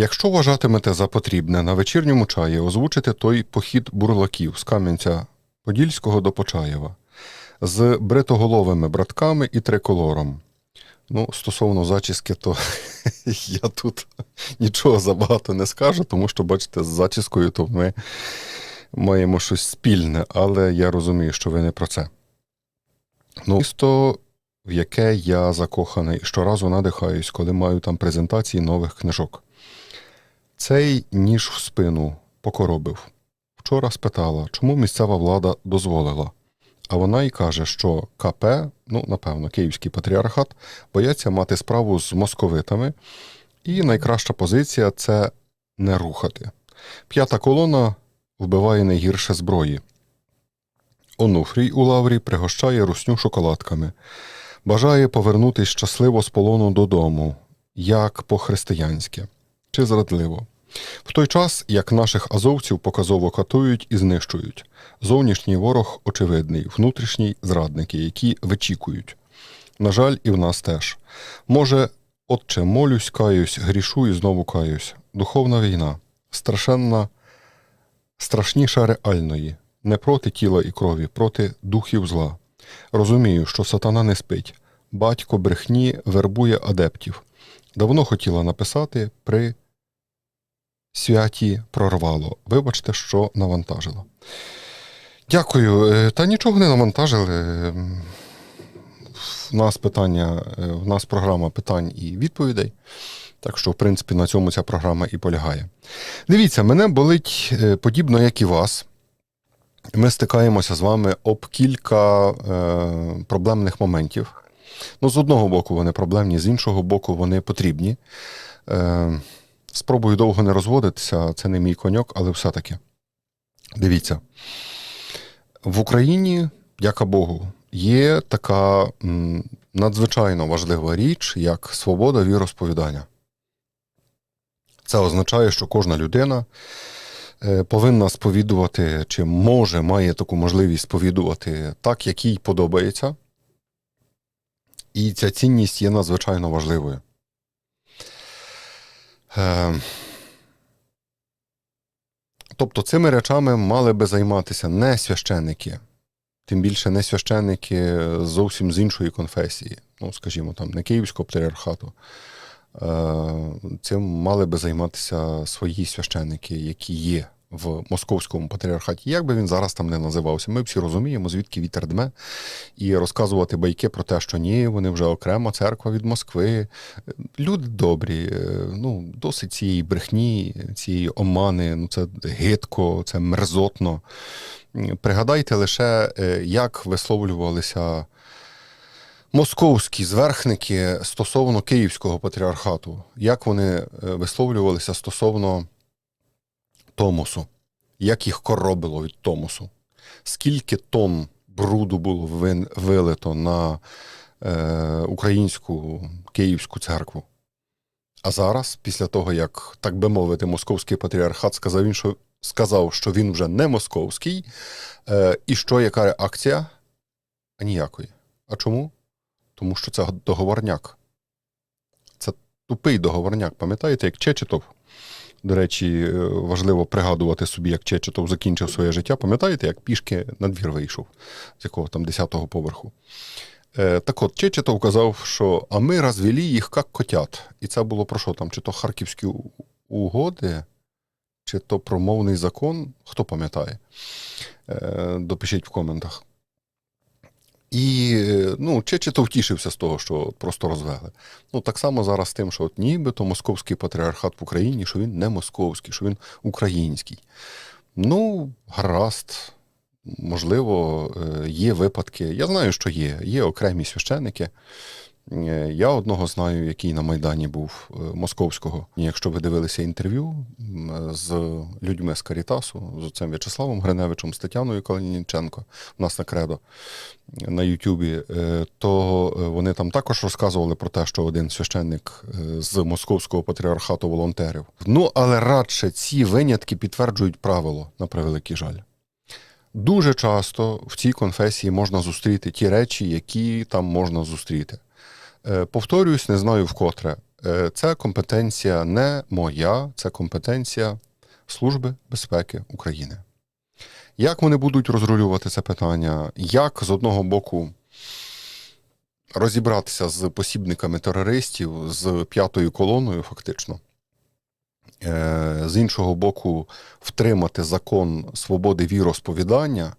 Якщо вважатимете за потрібне на вечірньому чаї озвучити той похід бурлаків з Кам'янця Подільського до Почаєва з бритоголовими братками і триколором. Ну, стосовно зачіски, то я тут нічого забагато не скажу, тому що, бачите, з зачіскою то ми маємо щось спільне, але я розумію, що ви не про це. Ну, місто, в яке я закоханий, щоразу надихаюсь, коли маю там презентації нових книжок. Цей ніж в спину покоробив. Вчора спитала, чому місцева влада дозволила. А вона й каже, що КП, ну, напевно, Київський патріархат, бояться мати справу з московитами, і найкраща позиція це не рухати. П'ята колона вбиває найгірше зброї. Онуфрій у лаврі пригощає русню шоколадками, бажає повернутись щасливо з полону додому, як по-християнськи, чи зрадливо. В той час, як наших азовців показово катують і знищують, зовнішній ворог очевидний, внутрішній зрадники, які вичікують. На жаль, і в нас теж. Може, отче, молюсь, каюсь, грішу і знову каюсь. Духовна війна, страшенна, страшніша реальної, не проти тіла і крові, проти духів зла. Розумію, що сатана не спить. Батько брехні вербує адептів. Давно хотіла написати при святі прорвало. Вибачте, що навантажило. Дякую. Е, Та нічого не навантажили. Ем, В нас питання, е, в нас програма питань і відповідей. Так що, в принципі, на цьому ця програма і полягає. Дивіться, мене болить е, подібно, як і вас. Ми стикаємося з вами об кілька е, проблемних моментів. Ну, з одного боку, вони проблемні, з іншого боку, вони потрібні. Е, спробую довго не розводитися, це не мій коньок, але все-таки. Дивіться. В Україні, дяка Богу, є така надзвичайно важлива річ, як свобода віросповідання. Це означає, що кожна людина е, повинна сповідувати, чи може, має таку можливість сповідувати так, як їй подобається. І ця цінність є надзвичайно важливою. Е, Тобто цими речами мали би займатися не священники, тим більше не священники зовсім з іншої конфесії, ну, скажімо, там, не Київського патріархату. Е, Цим мали би займатися свої священники, які є в московському патріархаті. Як би він зараз там не називався, ми всі розуміємо, звідки вітер дме, і розказувати байки про те, що ні, вони вже окрема церква від Москви. Люди добрі, е, ну, досить цієї брехні, цієї омани, ну це гидко, це мерзотно. Пригадайте лише, е, як висловлювалися московські зверхники стосовно Київського патріархату, як вони е, висловлювалися стосовно Томосу, як їх коробило від Томосу, скільки тонн бруду було вилито на е, українську Київську церкву. А зараз, після того, як, так би мовити, московський патріархат сказав, він, що, сказав, що він вже не московський, е, і що, яка реакція? А ніякої. А чому? Тому що це договорняк. Це тупий договорняк. Пам'ятаєте, як Чечетов? До речі, е, важливо пригадувати собі, як Чечетов закінчив своє життя. Пам'ятаєте, як пішки на двір вийшов, з якого там 10-го поверху. Е, так от, Чечетов казав, що а ми розвели їх як котят. І це було про що там? Чи то харківські угоди, чи то про мовний закон, хто пам'ятає? Е, допишіть в коментах. І ну, Чечетов тішився з того, що просто розвели. Ну, так само зараз з тим, що от нібито московський патріархат в Україні, що він не московський, що він український. Ну, гаразд, можливо, е, є випадки. Я знаю, що є. Є окремі священники. Е, Я одного знаю, який на Майдані був е, московського. Якщо ви дивилися інтерв'ю з людьми з Карітасу, з отцем В'ячеславом Гриневичем, з Тетяною Калініченко, у нас на кредо на Ютубі, е, то е, вони там також розказували про те, що один священник е, з московського патріархату волонтерів. Ну, але радше ці винятки підтверджують правило, на превеликий жаль. Дуже часто в цій конфесії можна зустріти ті речі, які там можна зустріти. Е, Повторююсь, не знаю вкотре. Це компетенція не моя, це компетенція Служби безпеки України. Як вони будуть розрулювати це питання? Як з одного боку розібратися з посібниками терористів, з п'ятою колоною, фактично? Е, З іншого боку, втримати закон свободи віросповідання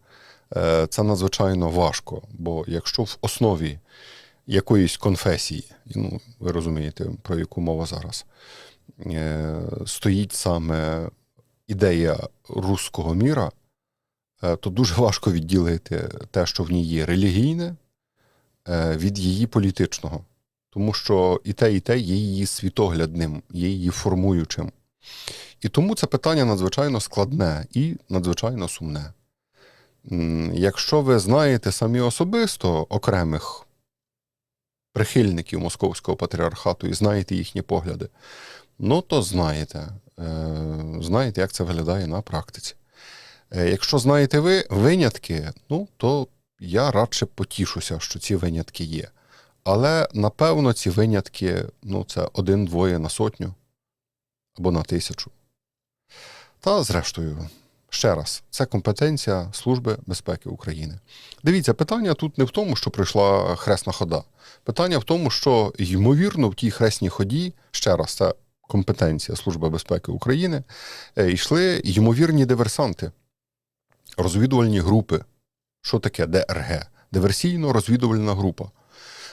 е, це надзвичайно важко. Бо якщо в основі якоїсь конфесії, ну, ви розумієте, про яку мова зараз, е, стоїть саме ідея руського міра, е, то дуже важко відділити те, що в ній є релігійне, е, від її політичного. Тому що і те, і те є її світоглядним, є її формуючим. І тому це питання надзвичайно складне і надзвичайно сумне. Якщо ви знаєте самі особисто окремих прихильників Московського патріархату і знаєте їхні погляди, ну то знаєте, е, знаєте, як це виглядає на практиці. Е, Якщо знаєте ви винятки, ну то я радше потішуся, що ці винятки є. Але напевно ці винятки ну, це один-двоє на сотню або на тисячу. Та зрештою, ще раз, це компетенція Служби безпеки України. Дивіться, питання тут не в тому, що прийшла хресна хода. Питання в тому, що ймовірно в тій хресній ході, ще раз, це компетенція Служби безпеки України, е, йшли ймовірні диверсанти, розвідувальні групи. Що таке ДРГ? Диверсійно-розвідувальна група.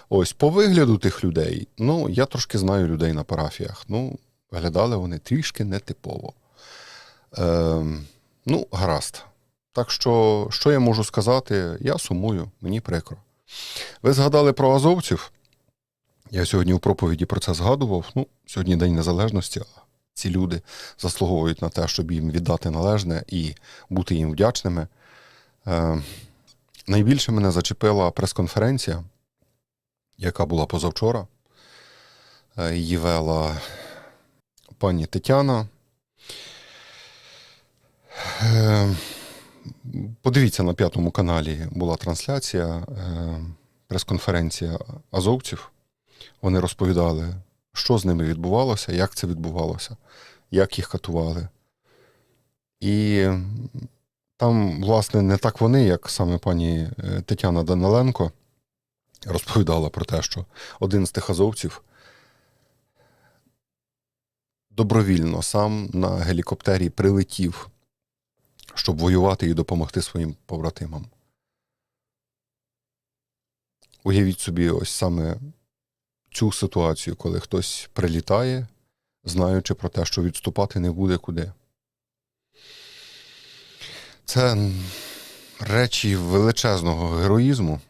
Ось по вигляду тих людей, ну я трошки знаю людей на парафіях. Ну, виглядали вони трішки нетипово. Ем, ну, гаразд. Так що, що я можу сказати? Я сумую, мені прикро. Ви згадали про азовців. Я сьогодні у проповіді про це згадував. Ну, сьогодні День Незалежності. а Ці люди заслуговують на те, щоб їм віддати належне і бути їм вдячними. Е, найбільше мене зачепила прес-конференція, яка була позавчора. Е, Її вела пані Тетяна. Е, Подивіться на п'ятому каналі була трансляція, е, прес-конференція азовців. Вони розповідали, що з ними відбувалося, як це відбувалося, як їх катували. І там, власне, не так вони, як саме пані е, Тетяна Даниленко, розповідала про те, що один з тих азовців добровільно сам на гелікоптері прилетів, щоб воювати і допомогти своїм побратимам. Уявіть собі, ось саме цю ситуацію, коли хтось прилітає, знаючи про те, що відступати не буде куди. Це речі величезного героїзму.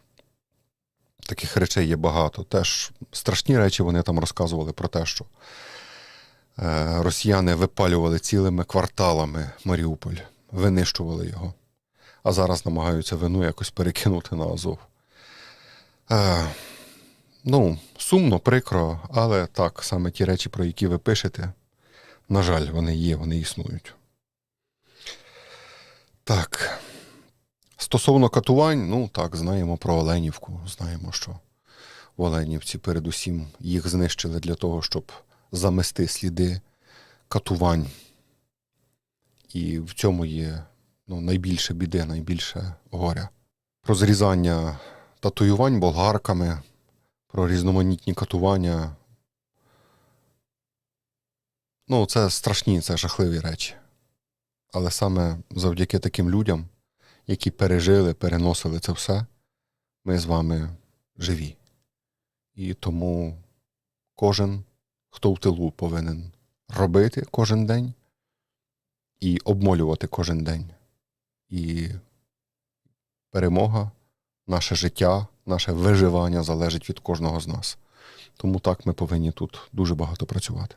Таких речей є багато. Теж страшні речі вони там розказували про те, що е, росіяни випалювали цілими кварталами Маріуполь, винищували його, а зараз намагаються вину якось перекинути на Азов. Е, ну, сумно, прикро, але так, саме ті речі, про які ви пишете, на жаль, вони є, вони існують. Так. Стосовно катувань, ну так, знаємо про Оленівку. Знаємо, що в Оленівці передусім їх знищили для того, щоб замести сліди катувань. І в цьому є ну, найбільше біди, найбільше горя. Про зрізання татуювань болгарками, про різноманітні катування. Ну, це страшні, це жахливі речі. Але саме завдяки таким людям, які пережили, переносили це все, ми з вами живі. І тому кожен, хто в тилу, повинен робити кожен день і обмолювати кожен день. І перемога, наше життя, наше виживання залежить від кожного з нас. Тому так ми повинні тут дуже багато працювати.